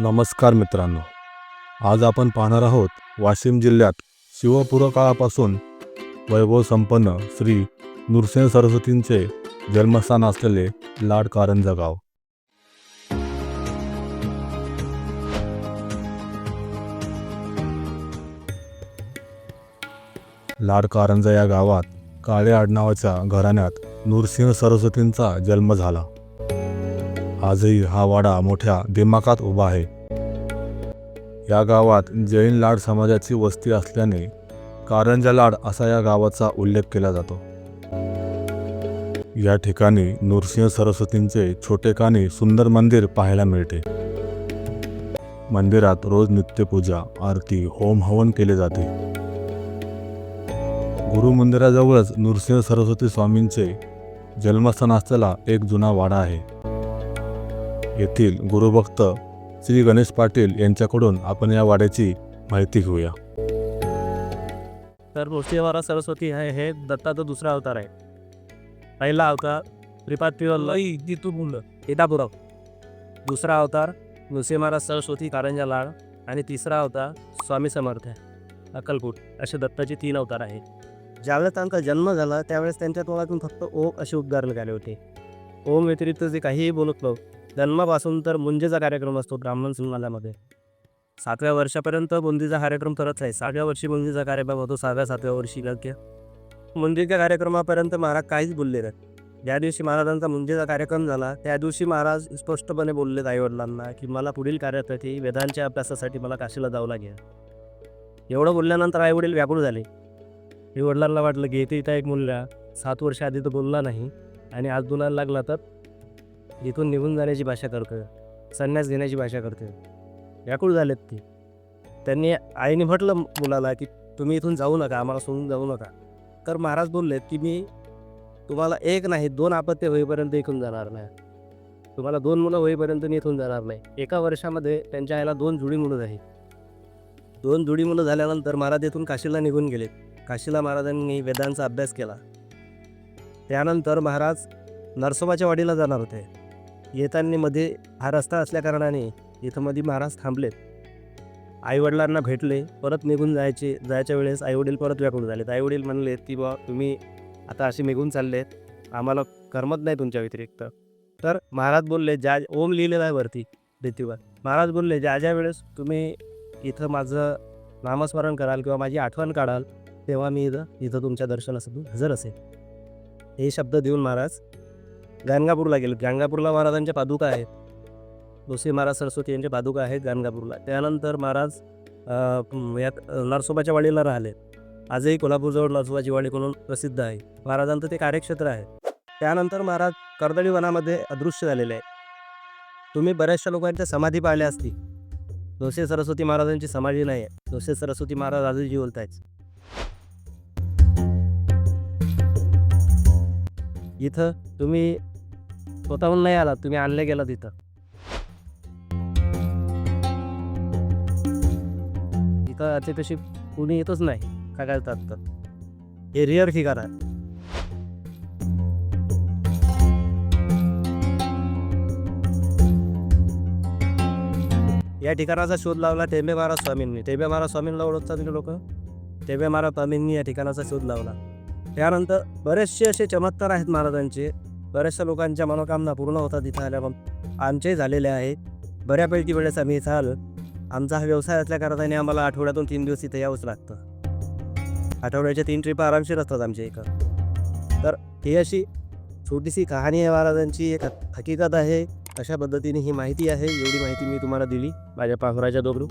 नमस्कार मित्रांनो. आज आपण पाहणार आहोत वाशिम जिल्ह्यात शिवपुर काळापासून वैभव संपन्न श्री नृसिंह सरस्वतींचे जन्मस्थान असलेले लाड कारंजा गाव. लाड कारंजा या गावात काळे आडनावाच्या घराण्यात नृसिंह सरस्वतींचा जन्म झाला. आजही हा वाडा मोठ्या दिमाखात उभा आहे. या गावात जैन लाड समाजाची वस्ती असल्याने कारंजा लाड असा या गावाचा उल्लेख केला जातो. या ठिकाणी नृसिंह सरस्वतींचे छोटेखानी सुंदर मंदिर पाहायला मिळते. मंदिरात रोज नित्यपूजा आरती होम हवन केले जाते. गुरु मंदिराजवळच नृसिंह सरस्वती स्वामींचे जन्मस्थान असलेला एक जुना वाडा आहे. येथील गुरुभक्त श्री गणेश पाटील यांच्याकडून आपण या वाड्याची माहिती घेऊया. तर महाराज सरस्वती आहे हे दत्ताचा दुसरा अवतार आहे. पहिला अवतार त्रिपातीवल्लभ तिथून मुलं. केदापुराव दुसरा अवतार नृसिंह महाराज सरस्वती कारंजा लाड आणि तिसरा अवतार स्वामी समर्थ अक्कलकोट असे दत्ताचे तीन अवतार आहेत. ज्यावेळेस त्यांचा जन्म झाला त्यावेळेस त्यांच्या तोंडातून फक्त ओम असे उद्गार निघाले होते. ओम व्यतिरिक्त जे काहीही बोलत नव्हतं जन्मापासून तर मुंजेचा कार्यक्रम असतो ब्राह्मण समाजामध्ये सातव्या वर्षापर्यंत बुंदीचा कार्यक्रम करत आहे सहाव्या वर्षी बुंदीचा कार्यक्रम होतो. सहाव्या सातव्या वर्षी लग्य मुंजीच्या कार्यक्रमापर्यंत महाराज काहीच बोलले नाही ज्या दिवशी महाराजांचा मुंजेचा कार्यक्रम झाला त्या दिवशी महाराज स्पष्टपणे बोललेत आईवडिलांना की मला पुढील कार्यासाठी वेदांच्या अभ्यासासाठी मला काशीला जावं लागेल. एवढं बोलल्यानंतर आईवडील व्याकुळ झाले. आई वडिलांना वाटलं की येते इथं एक मुलगा सात वर्ष आधी तर बोलला नाही आणि आज बोलायला लागला तर इथून निघून जाण्याची भाषा करतोय संन्यास घेण्याची भाषा करतोय. व्याकुळ झालेत ती. त्यांनी आईने म्हटलं मुलाला की तुम्ही इथून जाऊ नका आम्हाला सोडून जाऊ नका. तर महाराज बोललेत की मी तुम्हाला एक नाही दोन आपत्ती होईपर्यंत इथून जाणार नाही. तुम्हाला दोन मुलं होईपर्यंत मी इथून जाणार नाही. एका वर्षामध्ये त्यांच्या आईला दोन जुडी मुलं झाली. दोन जुडी मुलं झाल्यानंतर महाराज इथून काशीला निघून गेलेत काशीला महाराजांनी वेदांचा अभ्यास केला. त्यानंतर महाराज नरसोबाच्या वाडीला जाणार होते. येताना मध्ये हा रस्ता असल्याकारणाने इथं मध्ये महाराज थांबलेत. आईवडिलांना भेटले परत निघून जायचे. जायच्या वेळेस आईवडील परत व्याकुळ झालेत. आईवडील म्हणले की बा तुम्ही आता असे निघून चाललेत. आम्हाला करमत नाही तुमच्या व्यतिरिक्त. तर महाराज बोलले ज्या ओम लिहिलेलं आहे वरती भिंतीवर महाराज बोलले ज्या ज्या वेळेस तुम्ही इथं माझं नामस्मरण कराल किंवा माझी आठवण काढाल तेव्हा मी इथं इथं तुमच्या दर्शनासाठी हजर असेल हे शब्द देऊन महाराज गाणगापूरला गेले. गाणगापूरला महाराजांच्या पादुका आहेत. जोशी महाराज सरस्वती यांच्या पादुका आहेत गाणगापूरला. त्यानंतर महाराज यात नरसोबाच्या वाडीला राहिले. आजही कोल्हापूरजवळ नरसोबाची वाडी म्हणून प्रसिद्ध आहे. महाराजांचं ते कार्यक्षेत्र आहे. त्यानंतर महाराज कर्दळी वनामध्ये अदृश्य झालेले आहे. तुम्ही बऱ्याचशा लोकांच्या समाधी पाहिल्या असतील. जोशी सरस्वती महाराजांची समाधी नाही आहे. जोशी सरस्वती महाराज आजही जिवंत आहेत. इथं तुम्ही स्वतःहून नाही आलात तुम्ही आणले गेलात तिथं. इथं असे तशी कुणी येतच नाही काय करतात तर. हे रिअर ठिकाण आहे. या ठिकाणाचा शोध लावला टेंबे महाराज स्वामींनी. टेंबे महाराज स्वामींना ओळखतात तुम्ही लोक? टेंबे महाराज स्वामींनी या ठिकाणाचा शोध लावला. त्यानंतर बरेचसे असे चमत्कार आहेत महाराजांचे. बऱ्याचशा लोकांच्या मनोकामना पूर्ण होतात इथं आल्यावर. आमचे झालेले आहेत बऱ्यापैकी वेळेस आम्ही इथं आलो. आमचा हा व्यवसाय असल्या कारणाने आम्हाला आठवड्यातून तीन दिवस इथं यावंच लागतं. आठवड्याच्या तीन ट्रिप आरामशीर असतात आमच्या इथं. तर ही अशी छोटीशी कहाणी आहे महाराजांची. एक हकीकत आहे. अशा पद्धतीने ही माहिती आहे. एवढी माहिती मी तुम्हाला दिली. माझ्या पाहुराच्या दोघरू